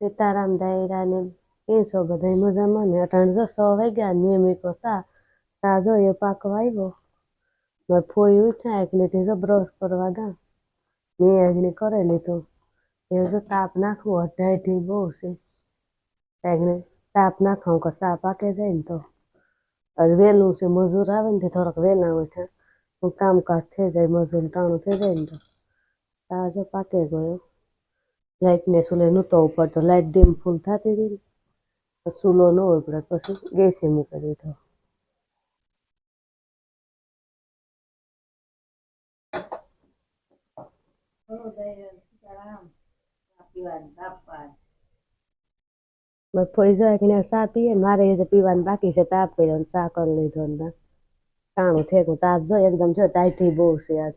સીતારામ દાયરા ને એ છો બધા મજામાં ને અટાણ જો સો વાગ્યા ને મેં મેકો સા સાજો એ પાકવા આવ્યો? મેં ફોઈ ઉઠ્યા એટલે તે બ્રશ કરવા ગા. મેં આગળ કરી લીધું. એ જો તાપ નાખવું અઢાઈથી બહુ છે. આગળ તાપ નાખવું કે સા પાકે જાય ને તો. વહેલું છે, મજૂર આવે ને તે થોડાક વહેલા ઉઠ્યા. હું કામકાજ થઈ જાય, મજૂર ટાણું થઈ જાય ને તો. સાજો પાકે ગયો. લાઇટને સુલે નહોતો ઉપર તો લાઇટ ડીમ ફૂલ થતી હતી તો ચૂલો ન હોય પડે પછી ગેસે મૂકી દીધો. ફોઈ જાય કે ચા પીએ મારે એ પીવાનું બાકી છે, તાપ કર્યો ચા કરી લીધો ટાણું છે તાપ જો એકદમ જો ટાઈટી બહુ છે આજ.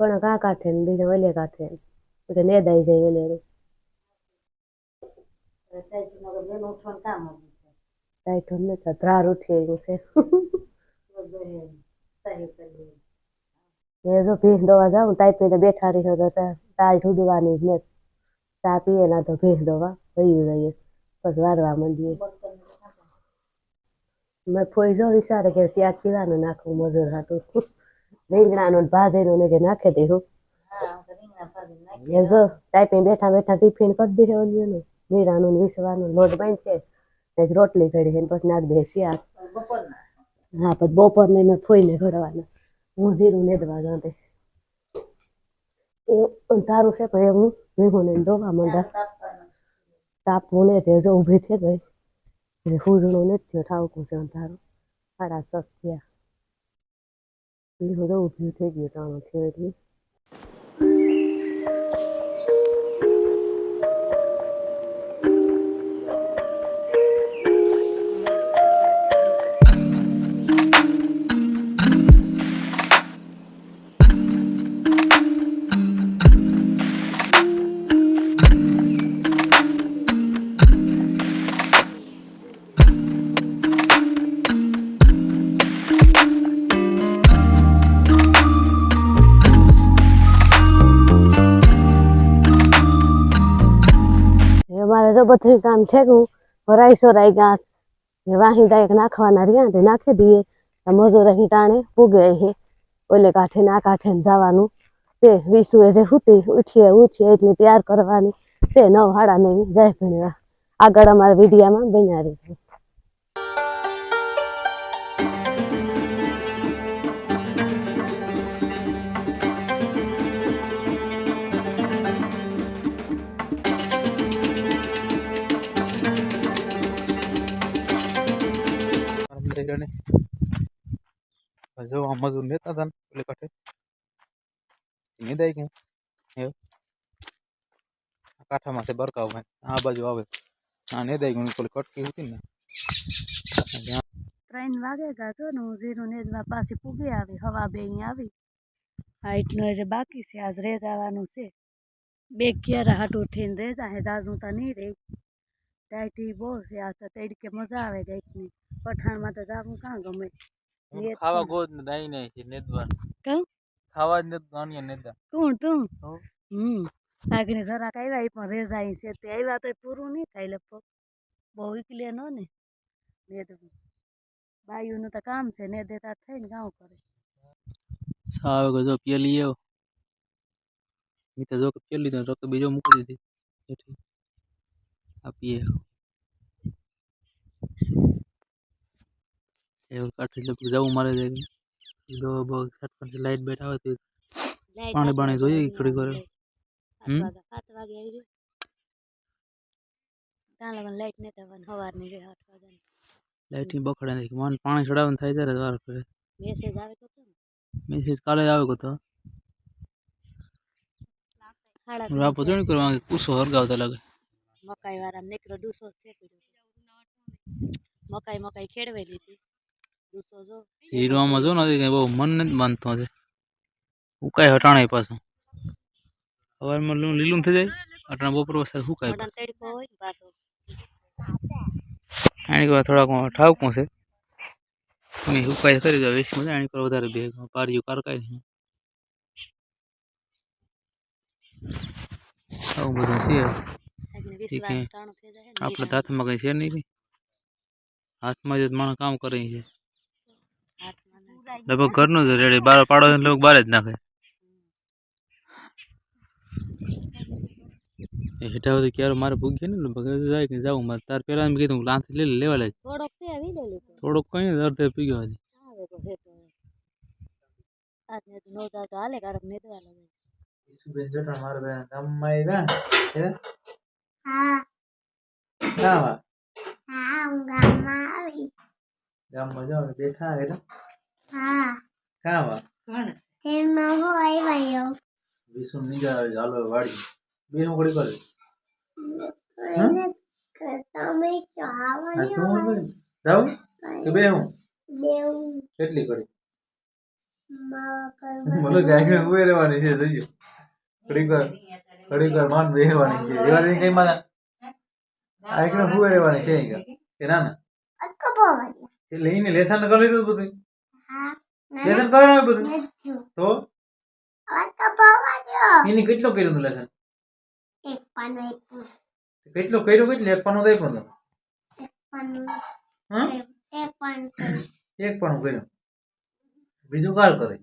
પણ કા કાઠે ને બીજા વેલે કાઠે એટલે નેદાઈ જાય વેલેરું ટાઈટ અમને તો ધ્રાર ઉઠી ગયું છે. એ જો ભીંસ દોવા જાઉં ટાઈપ પીને બેઠા રહી તો તાલ ઠુડવાની જ ને ચા પીએ ના તો ભીંસ દોવા. વયું રહીએ. પછી વારવા માંડીએ. મેં ફોઈ જો વિચારે કે શિયા ખીવાનું નાખવું મજૂર હતું રીંગણાનું ને ભાજીનું ને કે નાખી દીધું એ જો ટાઈપિંગ બેઠા બેઠા ટિફિન કરી દીધે ઓલિયોનું મીરાનું ને વિસવાનું લોટ બાંધ છે રોટલી કરી છે પછી નાખી દે શિયા હા પછી બપોરને મેં ફોઈને ઘડવાના હું જીરું નેદવા જાતે એ તારું છે પણ એ હું ભેગું ને દોવા માંડા તાપવું ને તે જો ઊભી થઈ ગઈ એટલે હુજણું નથી થયો ઠાવકું છે અંધારું? સાડા સસ થયા. લીધું તો ઊભી થઈ ગયું ટાણું થયું એટલે જો બધું કામ થેગું. ભરાઈ સોરાઈ ઘાસ એ વાહિંદા એક નાખવાના રહ્યા તે નાખી દઈએ. મજૂર અહીં ટાણે પૂગે હે. ઓલે કાંઠે ના કાંઠે જવાનું. તે વિસુએ જે હુતી, ઉઠીએ ઉઠીએ એટલે તૈયાર કરવાની. તે નવ હાડા ને જાય ભણવા. આગળ અમારા વિડિયામાં બન્યા જો આ મજૂર નેતા હતા ને પેલે કાંઠે નિદાય ગયું એવું આ કાંઠામાં છે બરકાવ ભાઈ આ બાજુ આવે આ નિદાય ગયું પેલી કટકી હતી ને ત્યાં ત્રણ વાગે ગાતો ને હું જીરું નેદવા પાછી પૂગી આવી હવા બે અહીં આવી આ એટલું હજી બાકી છે આજ રે જવાનું છે બે ઘેર હાટું થઈને રે જાય જાજું તો નહીં રહે ટાઈટી બહુ છે આ તો તડકે મજા આવે ગાઈટની પઠાણમાં તો જાવું કાં ગમે હું નેત ખાવા. ગોદ ને દાઈ નહીં છે નેદવાનું કેમ ખાવા જ નથી ગાણીએ નેદા તું? તું. હમ. આગને જરાક કાઈવા એ પણ રેજાઈ છે. તે આવ્યા તો પૂરું નહીં થાય પો બહુ એકલે નો ને. નેદવું બાયુનું તો કામ છે ને દેતા થઈ ને ગાઉં કરે. સાવ જો પેલી એવો. મિત્ર તો જો કે પેલી તો બીજો મૂકી દીધી. હેઠી. આ પીએ એવું કાઠી લગભગ જવું મારે જાય દો બહુ છટપટ લાઈટ બેઠા હોય તો પાણી બાણી જોઈએ ઈ ઘડીક વાર. હમ? સાત વાગે આવી ગયું ત્યાં લગન લાઈટ નહીં થવાની સવારની રે આઠ વાગ્યાની. લાઈટની બખડે નહીં મન પાણી ચડાવવાનું થાય ત્યારે વાર કરે. મેસેજ આવે તો કેમ મેસેજ કાલે આવે તો. બાપુ જોઈ કરવા કુસો હરગાવતા લાગે. મકાઈ વાળા નીકળો દુસો છે. મકાઈ મકાઈ ખેડવાઈ લીધી દુસો જો હીરોમાં જો નથી કઈ બહુ મન નથી માનતો છે ઉકાય હટાણાય પાછું. સવારમાં લીલું લીલું થઈ જાય અટાણા બપોર વરસાદ સુકાય મોટા તડકો હોય ને પાછો. આણી કરવા થોડાક ઠાવકું છે. એની સુકાય કરી જાય વેસી મજા આણી કરવા વધારે બે પારિયું કારકાય નહીં. આવું બધું છે. સાહેબને વીસ ઠીક વાર હે. ટાણું થઈ જાય ને આપણા વીરા હાથમાં કઈ છે નહીં કઈ હાથમાં જ માણસ કામ કરે છે. હાથમાં ના. લગભગ ઘરનું જ રેડી. બાર પાડો એટલે લગભગ બહાર જ નાખે. હેઠા સુધી ક્યારે મારે ભૂગ્યા ને લગભગ જાય કે જાઉં. મારે તાર પહેલા એમ કીધું લાંચ લઈ લે લેવા લાગે. થોડોક કઈ ને અડધે પી ગયો હજી જોટા મારા બેન ગામમાં આવ્યા હા? ગામમાં હા હું ગામમાં આવી. ગામમાં બેઠા હે. તો કોણ એમાં હું આવ્યો વિસુ નીકળે આવે હાલો વાડી બે હું ઘડી કરે તમે આ હું કે બે હું? દેવું કેટલી ઘડી મને ગાયને ઉભે રહેવાની છે જોજો. ઘડીક વાર ઘડીક વાર માન બેહવાની છે. રેવાની કઈ મારા એકને ઉભે રહેવાની છે અહીંયા. કે ના ના? એને લેસન કરી લીધું બધું. લેસન કર્યું બધું? તો? એને કેટલું કર્યું તું લેસન? કેટલો કર્યો એક કેટલું કર્યું કેટલું? એક પાનું દઈ પણ એક પાનું હા? એક પાનું કર્યું. એક પાનું કર્યું. બીજું કાલ કરે.